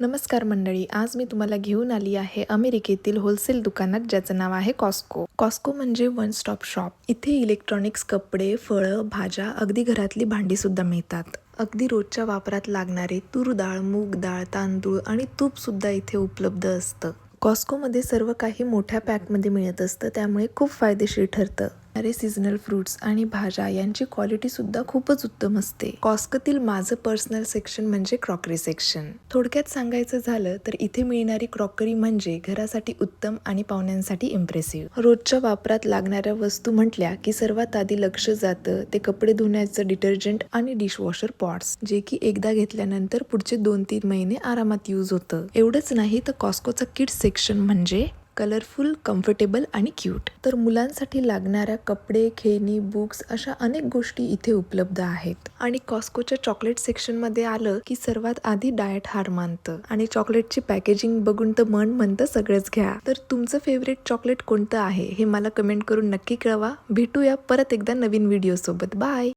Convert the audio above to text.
नमस्कार मंडळी आज मी तुम्हाला घेऊन आली आहे अमेरिकेतील होलसेल दुकानात ज्याचं नाव आहे कॉस्को. कॉस्को म्हणजे वन स्टॉप शॉप. इथे इलेक्ट्रॉनिक्स कपडे फळं भाज्या अगदी घरातली भांडी सुद्धा मिळतात. अगदी रोजच्या वापरात लागणारे तूर डाळ मूग डाळ तांदूळ आणि तूप सुद्धा इथे उपलब्ध असतं. कॉस्कोमध्ये सर्व काही मोठ्या पॅकमध्ये मिळत असतं त्यामुळे खूप फायदेशीर ठरतं. अरे सीझनल फ्रुट्स आणि भाज्या यांची क्वालिटी सुद्धा खूपच उत्तम असते. कॉस्कोतील माझं पर्सनल सेक्शन म्हणजे क्रॉकरी सेक्शन थोडक्यात सांगायचं झालं तर इथे मिळणारी क्रॉकरी म्हणजे घरासाठी उत्तम आणि पाहुण्यांसाठी इम्प्रेसिव्ह रोजच्या वापरात लागणाऱ्या वस्तू म्हटल्या की सर्वात आधी लक्ष जातं ते कपडे धुण्याचं डिटर्जंट आणि डिशवॉशर पॉट्स जे की एकदा घेतल्यानंतर पुढचे दोन तीन महिने आरामात यूज होतं. एवढंच नाही तर कॉस्कोचं किड्स सेक्शन म्हणजे कलरफुल कम्फर्टेबल आणि क्यूट तर मुलांसाठी लागणाऱ्या कपडे खेळणी बुक्स अशा अनेक गोष्टी इथे उपलब्ध आहेत. आणि कॉस्कोच्या चॉकलेट सेक्शनमध्ये आलं की सर्वात आधी डाएट हार मानतं. आणि चॉकलेटची पॅकेजिंग बघून तर मन म्हणतं सगळंच घ्या. तर तुमचं फेवरेट चॉकलेट कोणतं आहे हे मला कमेंट करून नक्की कळवा. भेटूया परत एकदा नवीन व्हिडिओ सोबत. बाय